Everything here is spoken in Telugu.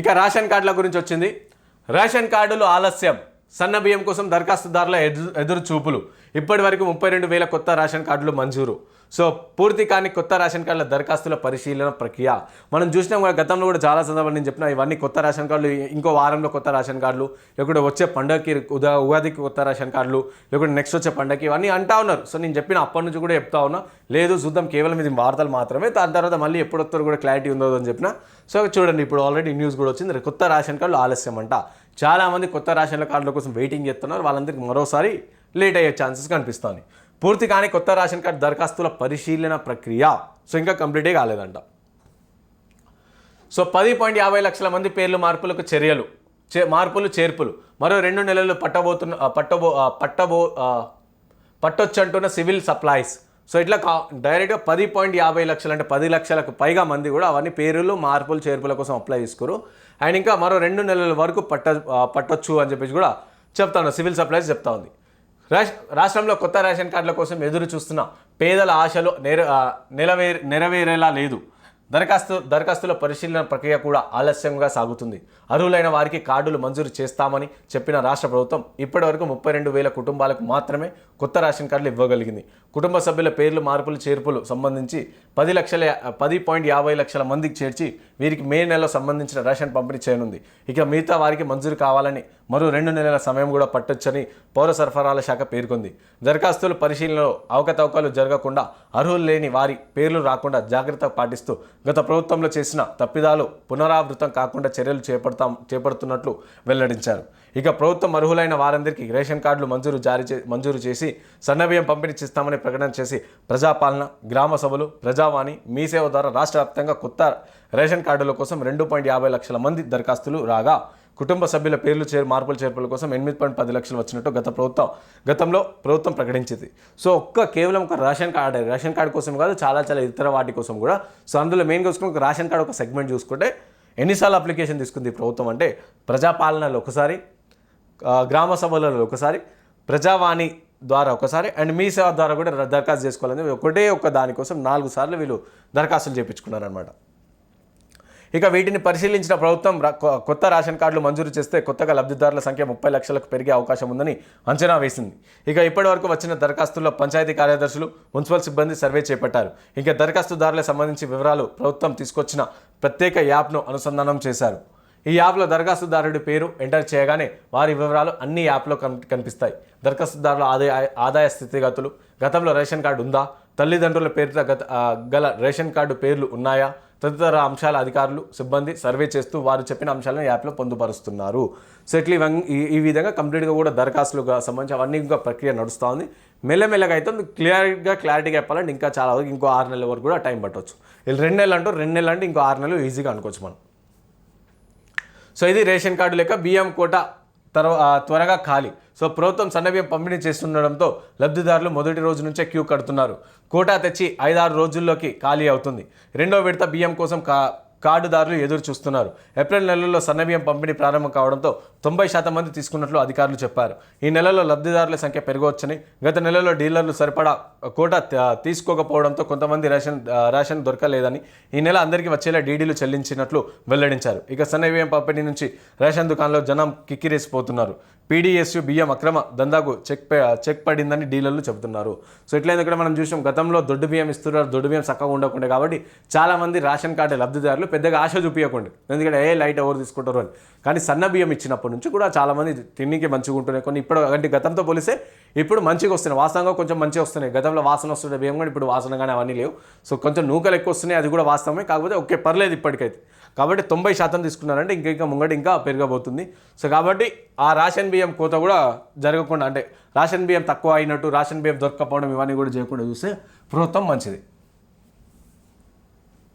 ఇక రేషన్ కార్డుల గురించి వచ్చింది. రేషన్ కార్డులు ఆలస్యం. సన్న బియ్యం కోసం దరఖాస్తుదారుల ఎదురు చూపులు ఇప్పటి వరకు ముప్పై రెండు వేల కొత్త రేషన్ కార్డులు మంజూరు. సో పూర్తి కాని కొత్త రేషన్ కార్డుల దరఖాస్తుల పరిశీలన ప్రక్రియ. మనం చూసినాం కూడా గతంలో కూడా చాలా సందర్భాలు నేను చెప్పిన ఇవన్నీ కొత్త రేషన్ కార్డులు ఇంకో వారంలో కొత్త రేషన్ కార్డులు లేకుంటే వచ్చే పండగకి ఉదా ఉగాదికి కొత్త రేషన్ కార్డులు లేకుంటే నెక్స్ట్ వచ్చే పండగకి ఇవన్నీ అంటా ఉన్నారు. సో నేను చెప్పిన అప్పటి నుంచి కూడా చెప్తా ఉన్నా లేదు చూద్దాం కేవలం ఇది వార్తలు మాత్రమే. దాని తర్వాత మళ్ళీ ఎప్పుడు కూడా క్లారిటీ ఉందో అని చెప్పిన. సో చూడండి ఇప్పుడు ఆల్రెడీ న్యూస్ కూడా వచ్చింది కొత్త రేషన్ కార్డులు ఆలస్యం అంట చాలామంది కొత్త రేషన్ల కార్డుల కోసం వెయిటింగ్ చేస్తున్నారు. వాళ్ళందరికీ మరోసారి లేట్ అయ్యే ఛాన్సెస్ కనిపిస్తుంది పూర్తి కానీ కొత్త రేషన్ కార్డు దరఖాస్తుల పరిశీలన ప్రక్రియ. సో ఇంకా కంప్లీటే కాలేదంట. సో పది పాయింట్ యాభై లక్షల మంది పేర్లు మార్పులకు చర్యలు. చే మార్పులు చేర్పులు. మరో రెండు నెలలు పట్టబోతున్న పట్టబో పట్టబో పట్టొచ్చంటున్న సివిల్ సప్లైస్. సో ఇట్లా కా డైరెక్ట్గా పది పాయింట్ యాభై లక్షలు అంటే పది లక్షలకు పైగా మంది కూడా అవన్నీ పేర్లు మార్పులు చేర్పుల కోసం అప్లై చేసుకోరు అండ్ ఇంకా మరో రెండు నెలల వరకు పట్ట పట్టొచ్చు అని చెప్పేసి కూడా చెప్తాను. సివిల్ సప్లైస్ చెప్తా ఉంది. రాష్ రాష్ట్రంలో కొత్త రేషన్ కార్డుల కోసం ఎదురు చూస్తున్న పేదల ఆశలు నెర ఆ, నెరవేరేలా లేదు. దరఖాస్తు దరఖాస్తుల పరిశీలన ప్రక్రియ కూడా ఆలస్యంగా సాగుతుంది. అర్హులైన వారికి కార్డులు మంజూరు చేస్తామని చెప్పిన రాష్ట్ర ప్రభుత్వం ఇప్పటివరకు ముప్పై రెండు వేల కుటుంబాలకు మాత్రమే కొత్త రేషన్ కార్డులు ఇవ్వగలిగింది. కుటుంబ సభ్యుల పేర్లు మార్పులు చేర్పులు సంబంధించి పది లక్షల పది పాయింట్ యాభై లక్షల మందికి చేర్చి వీరికి మే నెలలో సంబంధించిన రేషన్ పంపిణీ చేయనుంది. ఇక మిగతా వారికి మంజూరు కావాలని మరో రెండు నెలల సమయం కూడా పట్టొచ్చని పౌర సరఫరాల శాఖ పేర్కొంది. దరఖాస్తుల పరిశీలనలో అవకతవకలు జరగకుండా అర్హులు లేని వారి పేర్లు రాకుండా జాగ్రత్త పాటిస్తూ గత ప్రభుత్వంలో చేసిన తప్పిదాలు పునరావృతం కాకుండా చర్యలు చేపడతాం చేపడుతున్నట్లు వెల్లడించారు. ఇక ప్రభుత్వం అర్హులైన వారందరికీ రేషన్ కార్డులు మంజూరు జారీ చే మంజూరు చేసి సన్నబియ్యం పంపిణీ చేస్తామని ప్రకటన చేసి ప్రజాపాలన గ్రామ సభలు ప్రజావాణి మీసేవ ద్వారా రాష్ట్ర వ్యాప్తంగా కొత్త రేషన్ కార్డుల కోసం రెండు పాయింట్ యాభై లక్షల మంది దరఖాస్తులు రాగా కుటుంబ సభ్యుల పేర్లు చేరు మార్పుల చేర్పుల కోసం ఎనిమిది పాయింట్ పది లక్షలు వచ్చినట్టు గత ప్రభుత్వం గతంలో ప్రభుత్వం ప్రకటించింది. సో ఒక్క కేవలం ఒక రేషన్ కార్డ్ రేషన్ కార్డు కోసం కాదు చాలా చాలా ఇతర వాటి కోసం కూడా. సో అందులో మెయిన్గా చూసుకుని ఒక రేషన్ కార్డు ఒక సెగ్మెంట్ చూసుకుంటే ఎన్నిసార్లు అప్లికేషన్ తీసుకుంది ప్రభుత్వం అంటే ప్రజాపాలనలో ఒకసారి గ్రామ సభలలో ఒకసారి ప్రజావాణి ద్వారా ఒకసారి అండ్ మీ సేవ ద్వారా కూడా దరఖాస్తు చేసుకోవాలని ఒకటే ఒక దానికోసం నాలుగు సార్లు వీళ్ళు దరఖాస్తులు చేయించుకున్నారనమాట ఇక వీటిని పరిశీలించిన ప్రభుత్వం కొత్త రేషన్ కార్డులు మంజూరు చేస్తే కొత్తగా లబ్ధిదారుల సంఖ్య ముప్పై లక్షలకు పెరిగే అవకాశం ఉందని అంచనా వేసింది. ఇక ఇప్పటి వరకు వచ్చిన దరఖాస్తుల్లో పంచాయతీ కార్యదర్శులు మున్సిపల్ సిబ్బంది సర్వే చేపట్టారు. ఇక దరఖాస్తుదారులకు సంబంధించి వివరాలు ప్రభుత్వం తీసుకొచ్చిన ప్రత్యేక యాప్ను అనుసంధానం చేశారు. ఈ యాప్లో దరఖాస్తుదారుడి పేరు ఎంటర్ చేయగానే వారి వివరాలు అన్ని యాప్లో కన్- కనిపిస్తాయి. దరఖాస్తుదారుల ఆదాయ ఆదాయ స్థితిగతులు గతంలో రేషన్ కార్డు ఉందా తల్లిదండ్రుల పేరుతో గత గల రేషన్ కార్డు పేర్లు ఉన్నాయా తదితర అంశాల అధికారులు సిబ్బంది సర్వే చేస్తూ వారు చెప్పిన అంశాలను యాప్లో పొందుపరుస్తున్నారు. సో ఇట్లా ఇవన్నీ ఈ- ఈ విధంగా కంప్లీట్గా కూడా దరఖాస్తులుగా సంబంధించి అవన్నీ ఇంకా ప్రక్రియ నడుస్తూ ఉంది మెల్లమెల్లగా అయితే క్లియర్గా క్లారిటీగా చెప్పాలంటే ఇంకా చాలా వరకు ఇంకో ఆరు నెలల వరకు కూడా టైం పట్టవచ్చు రెండు నెలలు అంటూ రెండు నెలలు అంటే ఇంకో ఆరు నెలలు ఈజీగా అనుకోవచ్చు మనం. సో ఇది రేషన్ కార్డు లెక్క బియ్యం కోట తర్వా త్వరగా ఖాళీ. సో ప్రభుత్వం సన్నబియ్యం పంపిణీ చేస్తుండడంతో లబ్ధిదారులు మొదటి రోజు నుంచే క్యూ కడుతున్నారు. కోటా తెచ్చి ఐదారు రోజుల్లోకి ఖాళీ అవుతుంది. రెండో విడత బియ్యం కోసం కా కార్డుదారులు ఎదురు చూస్తున్నారు. ఏప్రిల్ నెలలో సన్నబియ్యం పంపిణీ ప్రారంభం కావడంతో తొంభై శాతం మంది తీసుకున్నట్లు అధికారులు చెప్పారు. ఈ నెలలో లబ్ధిదారుల సంఖ్య పెరగవచ్చని గత నెలలో డీలర్లు సరిపడా కోట తీసుకోకపోవడంతో కొంతమంది రేషన్ రేషన్ దొరకలేదని ఈ నెల అందరికీ వచ్చేలా డీడీలు చెల్లించినట్లు వెల్లడించారు. ఇక సన్నబియ్యం పంపిణీ నుంచి రేషన్ దుకాణంలో జనం కిక్కిరేసిపోతున్నారు. పీడీఎస్యు బియ్యం అక్రమ దందాకు చెక్ చెక్ పడిందని డీలర్లు చెబుతున్నారు. సో ఇట్లా ఇక్కడ మనం చూసాం గతంలో దొడ్డు బియ్యం ఇస్తున్నారు దొడ్డు బియ్యం చక్కగా ఉండకుండా కాబట్టి చాలా మంది రేషన్ కార్డు లబ్ధిదారులు పెద్దగా ఆశ చూపించకండి ఎందుకంటే ఏ లైట్ ఎవరు తీసుకుంటారు అని. కానీ సన్న బియ్యం ఇచ్చినప్పటి నుంచి కూడా చాలా మంది తిండికి మంచిగా ఉంటున్నాయి. కొన్ని ఇప్పుడు అంటే గతంతో పోలిస్తే ఇప్పుడు మంచిగా వస్తున్నాయి. వాస్తవంగా కొంచెం మంచిగా వస్తున్నాయి. గతంలో వాసన వస్తుండే బియ్యం కూడా ఇప్పుడు వాసన కానీ అవన్నీ లేవు. సో కొంచెం నూకలు ఎక్కువ వస్తున్నాయి. అది కూడా వాస్తవమే. కాకపోతే ఓకే పర్లేదు ఇప్పటికైతే. కాబట్టి తొంభై శాతం తీసుకున్నారంటే ఇంకా ఇంకా ముంగట ఇంకా పెరగబోతుంది. సో కాబట్టి ఆ రేషన్ బియ్యం కోత కూడా జరగకుండా అంటే రేషన్ బియ్యం తక్కువ అయినట్టు రేషన్ బియ్యం దొరకకపోవడం ఇవన్నీ కూడా చేయకుండా చూస్తే ప్రభుత్వం మంచిది.